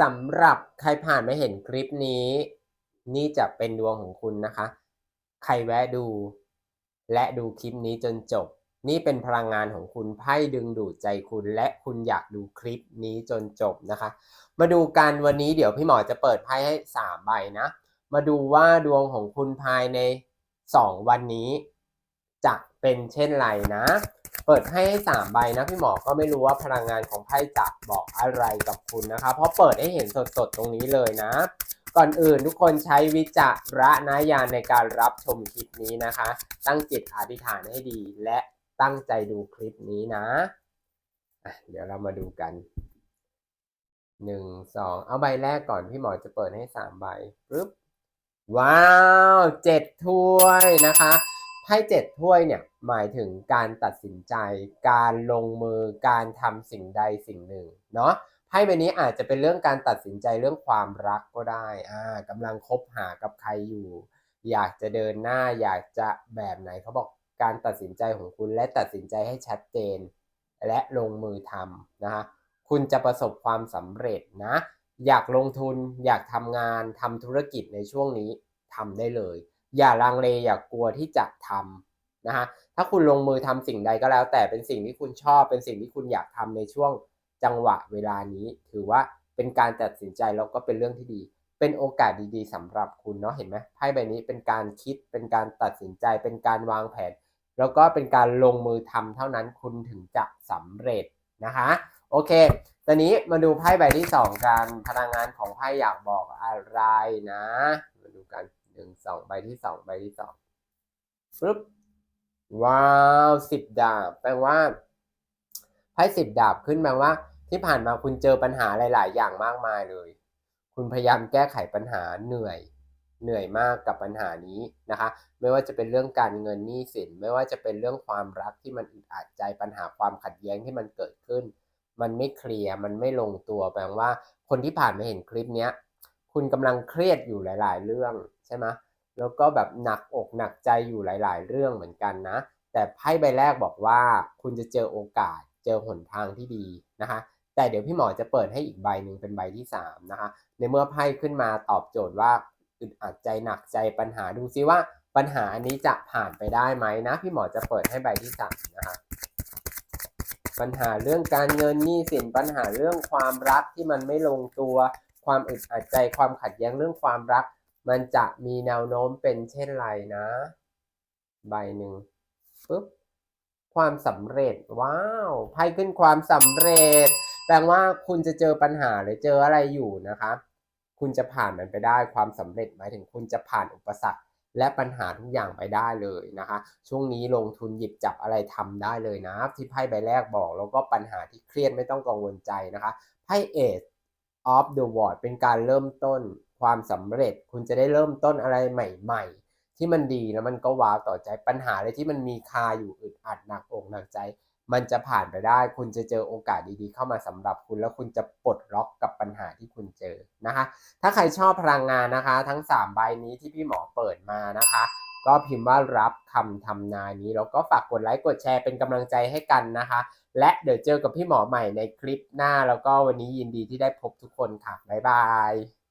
สำหรับใครผ่านมาเห็นคลิปนี้ นี่จะเป็นดวงของคุณนะคะ ใครแวะดู และดูคลิปนี้จนจบ นี่เป็นพลังงานของคุณไพ่ดึงดูดใจคุณและคุณอยากดูคลิปนี้จนจบนะคะ มาดูกันวันนี้เดี๋ยวพี่หมอจะเปิดไพ่ให้สามใบนะ มาดูว่าดวงของคุณภายในสองวันนี้ จะเป็นเช่นไรนะ เปิดให้สามใบนะพี่หมอก็ไม่รู้ว่าพลังงานของไพ่จะบอกอะไรกับคุณนะคะ เพราะเปิดให้เห็นสดๆตรงนี้เลยนะ ก่อนอื่นทุกคนใช้วิจารณญาณในการรับชมคลิปนี้นะคะ ตั้งจิตอธิษฐานให้ดีและตั้งใจดูคลิปนี้นะะเดี๋ยวเรามาดูกันหนึ่งสองเอาใบแรกก่อนพี่หมอจะเปิดให้สามใบปึ๊บว้าวเจ็ดถ้วยนะคะ ไพ่เจ็ดถ้วยเนี่ยหมายถึงการตัดสินใจ การลงมือการทำสิ่งใดสิ่งหนึ่งเนาะไพ่ใบนี้อาจจะเป็นเรื่องการตัดสินใจเรื่องความรักก็ได้อ่ากำลังคบหากับใครอยู่ อยากจะเดินหน้าอยากจะแบบไหนเขาบอกการตัดสินใจของคุณและตัดสินใจให้ชัดเจน และลงมือทำนะคะคุณจะประสบความสำเร็จนะ อยากลงทุนอยากทำงานทำธุรกิจในช่วงนี้ทำได้เลย อย่าลังเลอย่ากกลัวที่จะทำนะคะถ้าคุณลงมือทำสิ่งใดก็แล้ว แต่เป็นสิ่งที่คุณชอบ เป็นสิ่งที่คุณอยากทำในช่วงจังหวะเวลานี้ ถือว่าเป็นการตัดสินใจแล้วก็เป็นเรื่องที่ดี เป็นโอกาสดีๆสำหรับคุณเนาะเห็นไหมไพ่ใบนี้เป็นการคิดเป็นการตัดสินใจ เป็นการวางแผน แล้วก็เป็นการลงมือทำเท่านั้นคุณถึงจะสำเร็จนะคะโอเค ตอนนี้มาดูไพ่ใบที่สองกันพลังงานของไพ่อยากบอกอะไรนะ หนึ่งสองใบที่สองใบที่สองปึ๊บว้าวสิบดาบแปลว่าไพ่สิบดาบขึ้นมาว่า ที่ผ่านมาคุณเจอปัญหาหลาย ๆ อย่างมากมายเลย คุณพยายามแก้ไขปัญหาเหนื่อย เหนื่อยมากกับปัญหานี้นะคะ ไม่ว่าจะเป็นเรื่องการเงินหนี้สิน ไม่ว่าจะเป็นเรื่องความรักที่มันอึดอัดใจปัญหาความขัดแย้งที่มันเกิดขึ้น มันไม่เคลียร์มันไม่ลงตัวแปลว่า คนที่ผ่านมาเห็นคลิปเนี้ย คุณกำลังเครียดอยู่หลาย ๆ เรื่อง ใช่ไหมแล้วก็แบบหนักอกหนักใจอยู่หลาย ๆ เรื่องเหมือนกันนะ แต่ไพ่ใบแรกบอกว่าคุณจะเจอโอกาสเจอหนทางที่ดีนะคะแต่เดี๋ยวพี่หมอจะเปิดให้อีกใบหนึ่งเป็นใบที่3นะคะในเมื่อไพ่ขึ้นมาตอบโจทย์ว่าอึดอัดใจหนักใจปัญหาดูซิว่าปัญหาอันนี้จะผ่านไปได้ไหมนะ พี่หมอจะเปิดให้ใบที่3นะคะปัญหาเรื่องการเงินหนี้สินปัญหาเรื่องความรักที่มันไม่ลงตัว ความอึดอัดใจความขัดแย้งเรื่องความรัก มันจะมีแนวโน้มเป็นเช่นไรนะ ใบหนึ่งปุ๊บความสำเร็จว้าวไพ่ขึ้นความสำเร็จ แปลว่าคุณจะเจอปัญหาหรือเจออะไรอยู่นะคะคุณจะผ่านมันไปได้ความสำเร็จหมายถึงคุณจะผ่านอุปสรรคและปัญหาทุกอย่างไปได้เลยนะคะ ช่วงนี้ลงทุนหยิบจับอะไรทำได้เลยนะ ที่ไพ่ใบแรกบอก แล้วก็ปัญหาที่เครียดไม่ต้องกังวลใจนะคะไพ่เอ e of the world เป็นการเริ่มต้น ความสำเร็จ คุณจะได้เริ่มต้นอะไรใหม่ ๆ ที่มันดีแล้วมันก็ว้าวต่อใจปัญหาอะไรที่มันมีคาอยู่อึดอัดหนักอกหนักใจ มันจะผ่านไปได้ คุณจะเจอโอกาสดีๆ เข้ามาสำหรับคุณแล้วคุณจะปลดล็อกกับปัญหาที่คุณเจอนะคะ ถ้าใครชอบพลังงานนะคะ ทั้ง 3 ใบนี้ที่พี่หมอเปิดมานะคะ ก็พิมพ์ว่ารับคำทำนายนี้แล้วก็ฝากกดไลค์กดแชร์เป็นกำลังใจให้กันนะคะและเดี๋ยวเจอกับพี่หมอใหม่ในคลิปหน้า แล้วก็วันนี้ยินดีที่ได้พบทุกคนค่ะ บ๊ายบาย